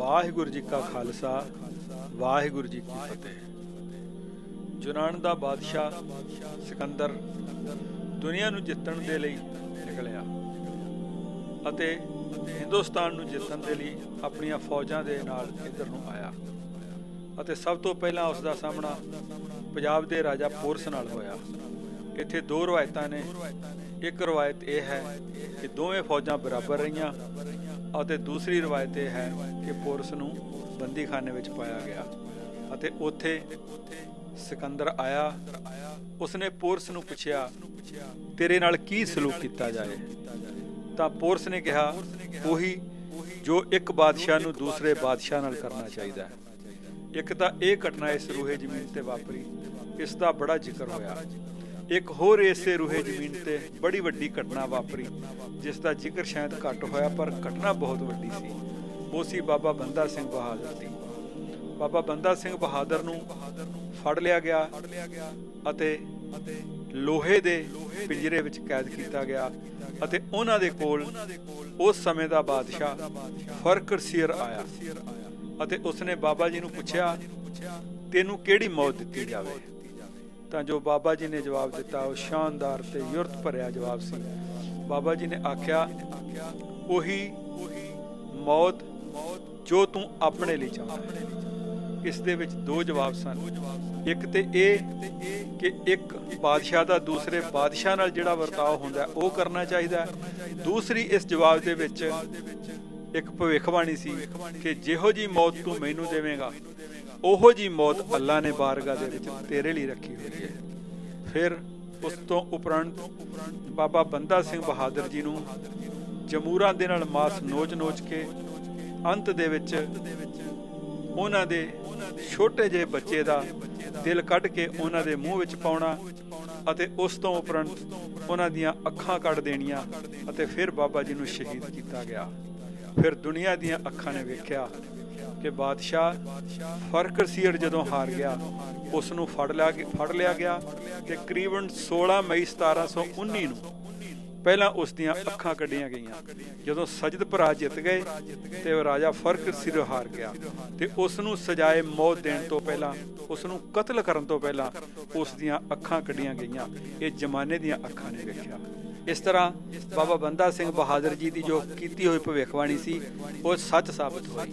ਵਾਹਿਗੁਰੂ ਜੀ ਕਾ ਖਾਲਸਾ, ਵਾਹਿਗੁਰੂ ਜੀ ਕੀ ਫਤਿਹ। ਯੂਨਾਨ ਦਾ ਬਾਦਸ਼ਾਹ ਸਿਕੰਦਰ ਦੁਨੀਆ ਨੂੰ ਜਿੱਤਣ ਦੇ ਲਈ ਨਿਕਲਿਆ ਅਤੇ ਹਿੰਦੁਸਤਾਨ ਨੂੰ ਜਿੱਤਣ ਦੇ ਲਈ ਆਪਣੀਆਂ ਫੌਜਾਂ ਦੇ ਨਾਲ ਇੱਧਰ ਨੂੰ ਆਇਆ ਅਤੇ ਸਭ ਤੋਂ ਪਹਿਲਾਂ ਉਸ ਦਾ ਸਾਹਮਣਾ ਪੰਜਾਬ ਦੇ ਰਾਜਾ ਪੋਰਸ ਨਾਲ ਹੋਇਆ। ਇੱਥੇ ਦੋ ਰਵਾਇਤਾਂ ਨੇ। ਇੱਕ ਰਵਾਇਤ ਇਹ ਹੈ ਕਿ ਦੋਵੇਂ ਫੌਜਾਂ ਬਰਾਬਰ ਰਹੀਆਂ ਅਤੇ ਦੂਸਰੀ ਰਵਾਇਤ ਇਹ ਹੈ ਕਿ ਪੋਰਸ ਨੂੰ ਬੰਦੀਖਾਨੇ ਵਿੱਚ ਪਾਇਆ ਗਿਆ ਅਤੇ ਉੱਥੇ ਸਿਕੰਦਰ ਆਇਆ, ਉਸਨੇ ਪੋਰਸ ਨੂੰ ਪੁੱਛਿਆ, ਤੇਰੇ ਨਾਲ ਕੀ ਸਲੂਕ ਕੀਤਾ ਜਾਏ? ਤਾਂ ਪੋਰਸ ਨੇ ਕਿਹਾ, ਉਹੀ ਜੋ ਇੱਕ ਬਾਦਸ਼ਾਹ ਨੂੰ ਦੂਸਰੇ ਬਾਦਸ਼ਾਹ ਨਾਲ ਕਰਨਾ ਚਾਹੀਦਾ ਹੈ। ਇੱਕ ਤਾਂ ਇਹ ਘਟਨਾ ਇਸ ਰੂਹੇ ਜ਼ਮੀਨ ਤੇ ਵਾਪਰੀ, ਇਸ ਦਾ ਬੜਾ ਜ਼ਿਕਰ ਹੋਇਆ। ਇੱਕ ਹੋਰ ਇਸੇ ਰੂਹੇ ਜ਼ਮੀਨ ਤੇ ਬੜੀ ਵੱਡੀ ਘਟਨਾ ਵਾਪਰੀ, ਜਿਸ ਦਾ ਜ਼ਿਕਰ ਸ਼ਾਇਦ ਘੱਟ ਹੋਇਆ, ਪਰ ਘਟਨਾ ਬਹੁਤ ਵੱਡੀ ਸੀ। ਉਹ ਸੀ ਬਾਬਾ ਬੰਦਾ ਸਿੰਘ ਬਹਾਦਰ ਦੀ। ਬਾਬਾ ਬੰਦਾ ਸਿੰਘ ਬਹਾਦਰ ਨੂੰ ਫੜ ਲਿਆ ਗਿਆ ਅਤੇ ਲੋਹੇ ਦੇ ਪਿੰਜਰੇ ਵਿੱਚ ਕੈਦ ਕੀਤਾ ਗਿਆ ਅਤੇ ਉਹਨਾਂ ਦੇ ਕੋਲ ਉਸ ਸਮੇਂ ਦਾ ਬਾਦਸ਼ਾਹ ਫਰਕਰਸੀਰ ਆਇਆ ਅਤੇ ਉਸਨੇ ਬਾਬਾ ਜੀ ਨੂੰ ਪੁੱਛਿਆ, ਤੈਨੂੰ ਕਿਹੜੀ ਮੌਤ ਦਿੱਤੀ ਜਾਵੇ? ਤਾਂ ਜੋ ਬਾਬਾ ਜੀ ਨੇ ਜਵਾਬ ਦਿੱਤਾ, ਉਹ ਸ਼ਾਨਦਾਰ ਤੇ ਯੁਰਤ ਭਰਿਆ ਜਵਾਬ ਸੀ। ਬਾਬਾ ਜੀ ਨੇ ਆਖਿਆ, ਉਹੀ ਮੌਤ ਜੋ ਤੂੰ ਆਪਣੇ ਲਈ ਚਾਹੁੰਦਾ ਇਸ ਦੇ ਵਿੱਚ ਦੋ ਜਵਾਬ ਸਨ। ਇੱਕ ਤੇ ਇਹ ਕਿ ਇੱਕ ਬਾਦਸ਼ਾਹ ਦਾ, ਦੂਸਰੇ ਬਾਦਸ਼ਾਹ ਨਾਲ ਜਿਹੜਾ ਵਰਤਾਓ ਹੁੰਦਾ, ਉਹ ਕਰਨਾ ਚਾਹੀਦਾ ਦੂਸਰੀ ਇਸ ਜਵਾਬ ਦੇ ਵਿੱਚ ਇੱਕ ਭਵਿੱਖਬਾਣੀ ਸੀ ਕਿ ਜਿਹੋ ਜੀ ਮੌਤ ਤੂੰ ਮੈਨੂੰ ਦੇਵੇਂਗਾ ਉਹੋ ਜੀ ਮੌਤ ਅੱਲਾ ਨੇ ਬਾਰਗਾ ਦੇ ਵਿੱਚ ਤੇਰੇ ਲਈ ਰੱਖੀ ਹੋਈ ਹੈ। ਫਿਰ ਉਸ ਤੋਂ ਉਪਰੰਤ ਬਾਬਾ ਬੰਦਾ ਸਿੰਘ ਬਹਾਦਰ ਜੀ ਨੂੰ ਜਮੂਰਾਂ ਦੇ ਨਾਲ ਮਾਸ ਨੋਚ-ਨੋਚ ਕੇ ਅੰਤ ਦੇ ਵਿੱਚ ਉਹਨਾਂ ਦੇ ਛੋਟੇ ਜਿਹੇ ਬੱਚੇ ਦਾ ਦਿਲ ਕੱਢ ਕੇ ਉਹਨਾਂ ਦੇ ਮੂੰਹ ਵਿੱਚ ਪਾਉਣਾ ਅਤੇ ਉਸ ਤੋਂ ਉਪਰੰਤ ਉਹਨਾਂ ਦੀਆਂ ਅੱਖਾਂ ਕੱਢ ਦੇਣੀਆਂ ਅਤੇ ਫਿਰ ਬਾਬਾ ਜੀ ਨੂੰ ਸ਼ਹੀਦ ਕੀਤਾ ਗਿਆ। ਫਿਰ ਦੁਨੀਆ ਦੀਆਂ ਅੱਖਾਂ ਨੇ ਵੇਖਿਆ ਕਿ ਬਾਦਸ਼ਾਹ ਫਰਕਰਸੀਰ ਜਦੋਂ ਹਾਰ ਗਿਆ ਉਸ ਨੂੰ ਫੜ ਲਿਆ ਫੜ ਲਿਆ ਗਿਆ ਤੇ ਕਰੀਬਨ 16 ਮਈ 1719 ਨੂੰ ਪਹਿਲਾਂ ਉਸ ਦੀਆਂ ਅੱਖਾਂ ਕੱਢੀਆਂ ਗਈਆਂ। ਜਦੋਂ ਸਜਦ ਭਰਾ ਜਿੱਤ ਗਏ ਤੇ ਉਹ ਰਾਜਾ ਫਰਕਰਸੀਰ ਹਾਰ ਗਿਆ ਤੇ ਉਸ ਨੂੰ ਸਜਾਏ ਮੌਤ ਦੇਣ ਤੋਂ ਪਹਿਲਾਂ ਉਸ ਨੂੰ ਕਤਲ ਕਰਨ ਤੋਂ ਪਹਿਲਾਂ ਉਸ ਦੀਆਂ ਅੱਖਾਂ ਕੱਢੀਆਂ ਗਈਆਂ। ਇਹ ਜ਼ਮਾਨੇ ਦੀਆਂ ਅੱਖਾਂ ਨੇ ਵੇਖਿਆ। ਇਸ ਤਰ੍ਹਾਂ ਬਾਬਾ ਬੰਦਾ ਸਿੰਘ ਬਹਾਦਰ ਜੀ ਦੀ ਜੋ ਕੀਤੀ ਹੋਈ ਭਵਿੱਖਬਾਣੀ ਸੀ, ਉਹ ਸੱਚ ਸਾਬਤ ਹੋਈ।